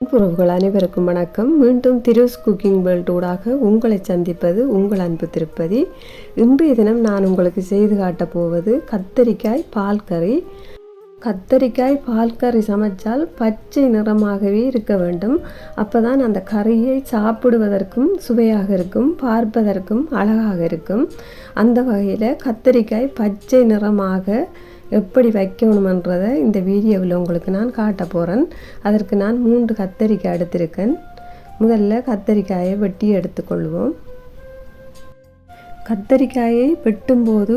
உறவுகள் அனைவருக்கும் வணக்கம். மீண்டும் திருஸ் குக்கிங் வேர்ல்டூடாக உங்களை சந்திப்பது உங்கள் அன்பு திருப்பதி. இன்றைய தினம் நான் உங்களுக்கு செய்து காட்டப் போவது கத்தரிக்காய் பால் கறி. கத்தரிக்காய் பால் கறி சமைச்சால் பச்சை நிறமாகவே இருக்க வேண்டும். அப்போதான் அந்த கறியை சாப்பிடுவதற்கும் சுவையாக இருக்கும் பார்ப்பதற்கும் அழகாக இருக்கும். அந்த வகையில் கத்தரிக்காய் பச்சை நிறமாக எப்படி வைக்கணுமன்றதை இந்த வீடியோவில் உங்களுக்கு நான் காட்ட போகிறேன் அதற்கு நான் மூன்று கத்தரிக்காய் எடுத்திருக்கேன். முதல்ல கத்தரிக்காயை வெட்டி எடுத்துக்கொள்வோம். கத்தரிக்காயை வெட்டும்போது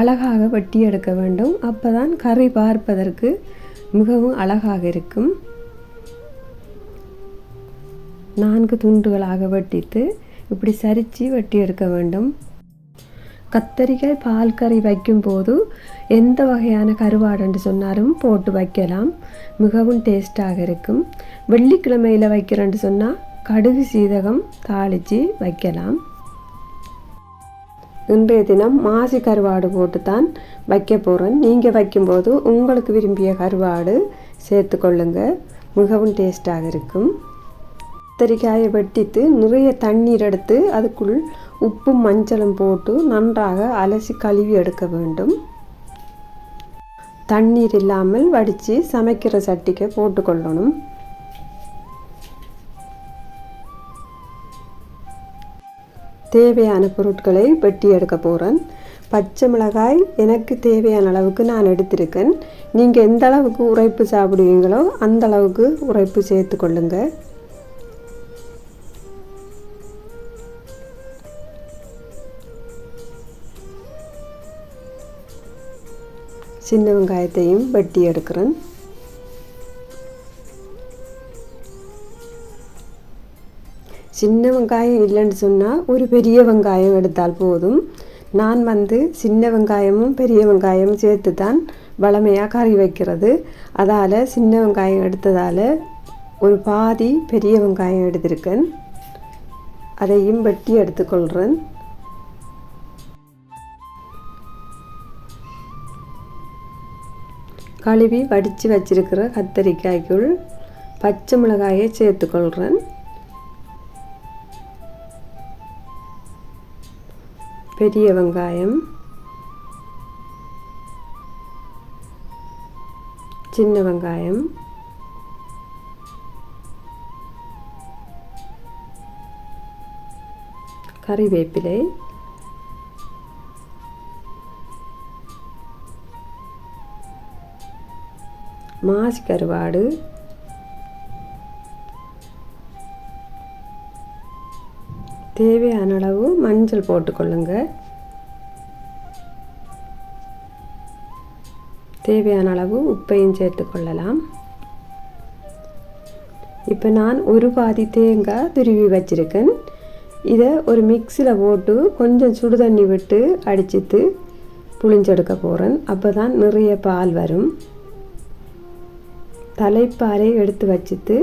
அழகாக வெட்டி எடுக்க வேண்டும். அப்போ தான் கறி பார்ப்பதற்கு மிகவும் அழகாக இருக்கும். நான்கு துண்டுகளாக வெட்டித்து இப்படி சரித்து வெட்டி எடுக்க வேண்டும். கத்தரிக்காய் பால் கறி வைக்கும்போது எந்த வகையான கருவாடுன்னு சொன்னாலும் போட்டு வைக்கலாம். மிகவும் டேஸ்ட்டாக இருக்கும். வெள்ளிக்கிழமையில் வைக்கிறேன்னு சொன்னால் கடுகு சீதகம் தாளித்து வைக்கலாம். இன்றைய தினம் மாசி கருவாடு போட்டு தான் வைக்க போகிறேன் நீங்கள் வைக்கும்போது உங்களுக்கு விரும்பிய கருவாடு சேர்த்து கொள்ளுங்க. மிகவும் டேஸ்ட்டாக இருக்கும். கத்தரிக்காயை வெட்டித்து நிறைய தண்ணீர் எடுத்து அதுக்குள் உப்பும் மஞ்சளும் போட்டு நன்றாக அலசி கழுவி எடுக்க வேண்டும். தண்ணீர் இல்லாமல் வடித்து சமைக்கிற சட்டிக்கு போட்டுக்கொள்ளணும் தேவையான பொருட்களை வெட்டி எடுக்க போகிறேன் பச்சை மிளகாய் எனக்கு தேவையான அளவுக்கு நான் எடுத்திருக்கேன். நீங்கள் எந்த அளவுக்கு உரைப்பு சாப்பிடுவீங்களோ அந்த அளவுக்கு உரைப்பு சேர்த்து கொள்ளுங்கள் சின்ன வெங்காயத்தையும் வெட்டி எடுக்கிறேன். சின்ன வெங்காயம் இல்லைன்னு சொன்னால் ஒரு பெரிய வெங்காயம் எடுத்தால் போதும். நான் வந்து சின்ன வெங்காயமும் பெரிய வெங்காயமும் சேர்த்து தான் வளமையாக கறி வைக்கிறது. அதால் சின்ன வெங்காயம் எடுத்ததால் ஒரு பாதி பெரிய வெங்காயம் எடுத்திருக்கேன். அதையும் வெட்டி எடுத்துக்கொள்கிறேன் கழுவி வடித்து வச்சிருக்கிற கத்தரிக்காய்க்குள் பச்சை மிளகாயை சேர்த்துக்கொள்கிறேன். பெரிய வெங்காயம் சின்ன வெங்காயம் கறிவேப்பிலை மாசி கருவாடு தேவையான அளவு மஞ்சள் போட்டுக்கொள்ளுங்க தேவையான அளவு உப்பையும் சேர்த்துக்கொள்ளலாம் இப்போ நான் ஒரு பாதி தேங்காய் துருவி வச்சுருக்கேன் இதை ஒரு மிக்சியில் போட்டு கொஞ்சம் சுடு தண்ணி விட்டு அடிச்சிட்டு புளிஞ்செடுக்க போகிறேன் அப்போ தான் நிறைய பால் வரும் தலைப்பாலை எடுத்து வச்சுட்டு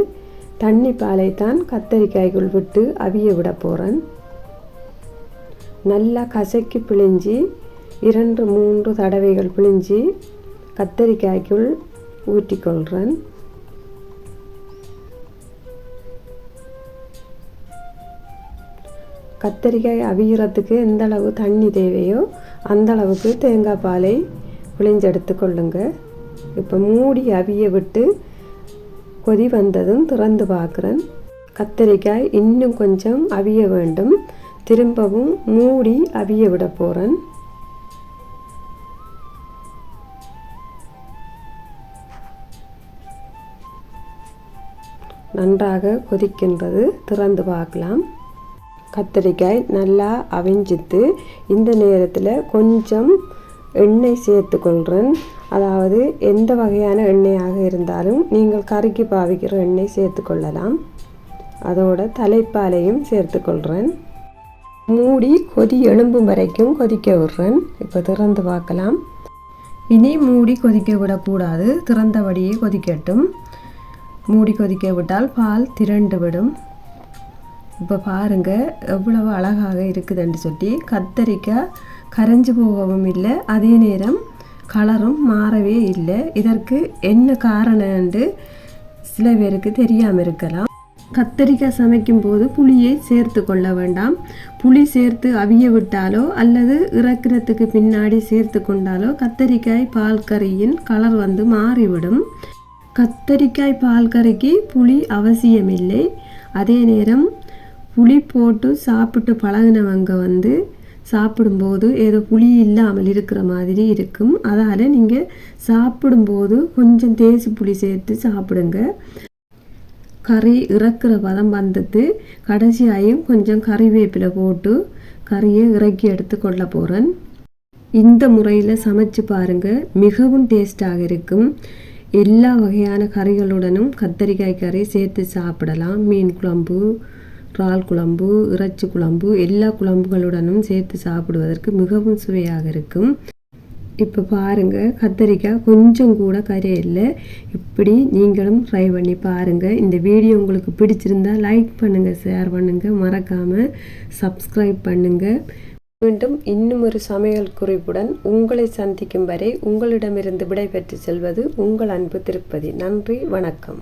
தண்ணி பாலை தான் கத்தரிக்காய்க்குள் விட்டு அவிய விட போகிறேன் நல்லா கசக்கி பிழிஞ்சி இரண்டு மூன்று தடவைகள் பிழிஞ்சி கத்தரிக்காய்க்குள் ஊற்றிக்கொள்கிறேன் கத்தரிக்காய் அவியறதுக்கு எந்த அளவு தண்ணி தேவையோ அந்த அளவுக்கு தேங்காய் பாலை பிழிஞ்செடுத்து கொள்ளுங்கள் இப்போ மூடி அவிய விட்டு கொதி வந்ததும் திறந்து பார்க்குறேன். கத்தரிக்காய் இன்னும் கொஞ்சம் அவிய வேண்டும். திரும்பவும் மூடி அவிய விட போகிறேன் நன்றாக கொதிக்கின்றது. திறந்து பார்க்கலாம். கத்தரிக்காய் நல்லா அவிஞ்சித்து இந்த நேரத்தில் கொஞ்சம் எண்ணெய் சேர்த்து கொள்கிறேன் அதாவது எந்த வகையான எண்ணெயாக இருந்தாலும் நீங்கள் கறிக்கு பாவிக்கிற எண்ணெய் சேர்த்து கொள்ளலாம் அதோட தலைப்பாலையும் சேர்த்து கொள்கிறேன் மூடி கொதி எழும்பும் வரைக்கும் கொதிக்க விடுறேன். இப்போ திறந்து பார்க்கலாம். இனி மூடி கொதிக்க விடக்கூடாது. திறந்தபடியே கொதிக்கட்டும். மூடி கொதிக்க விட்டால் பால் திரண்டு விடும். இப்போ பாருங்கள் எவ்வளவு அழகாக இருக்குதுன்னு சொல்லி கத்தரிக்காய் கரைஞ்சி போகவும் இல்லை. அதே நேரம் கலரும் மாறவே இல்லை. இதற்கு என்ன காரணம் என்று சில பேருக்கு தெரியாமல் இருக்கலாம். கத்தரிக்காய் சமைக்கும் போது புளியை சேர்த்து கொள்ள வேண்டாம். புளி சேர்த்து அவிய விட்டாலோ அல்லது இறக்கிறதுக்கு பின்னாடி சேர்த்து கொண்டாலோ கத்தரிக்காய் பால் கறியின் கலர் வந்து மாறிவிடும். கத்தரிக்காய் பால் கறிக்கு புளி அவசியமில்லை. அதே நேரம் புளி போட்டு சாப்பிட்டு பழகினவங்க வந்து சாப்பிடும்போது ஏதோ புளி இல்லாமல் இருக்கிற மாதிரி இருக்கும். அதால் நீங்கள் சாப்பிடும்போது கொஞ்சம் தேசி புளி சேர்த்து சாப்பிடுங்க. கறி இறக்குற பதம் வந்துட்டு கடைசியாயும் கொஞ்சம் கறிவேப்பிலை போட்டு கறியை இறக்கி எடுத்து கொள்ள போகிறேன் இந்த முறையில் சமைச்சு பாருங்க. மிகவும் டேஸ்டாக இருக்கும். எல்லா வகையான கறிகளுடனும் கத்தரிக்காய் கறி சேர்த்து சாப்பிடலாம். மீன் குழம்பு இறால் குழம்பு இறைச்சி குழம்பு எல்லா குழம்புகளுடனும் சேர்த்து சாப்பிடுவதற்கு மிகவும் சுவையாக இருக்கும். இப்போ பாருங்கள் கத்தரிக்காய் கொஞ்சம் கூட கரையில்லை இப்படி நீங்களும் ட்ரை பண்ணி பாருங்கள் இந்த வீடியோ உங்களுக்கு பிடிச்சிருந்தா லைக் பண்ணுங்கள் ஷேர் பண்ணுங்கள் மறக்காமல் சப்ஸ்கிரைப் பண்ணுங்கள் மீண்டும் இன்னும் ஒரு சமையல் குறிப்புடன் உங்களை சந்திக்கும் வரை உங்களிடமிருந்து விடைபெற்று செல்வது உங்கள் அன்பு திருப்பதி. நன்றி வணக்கம்.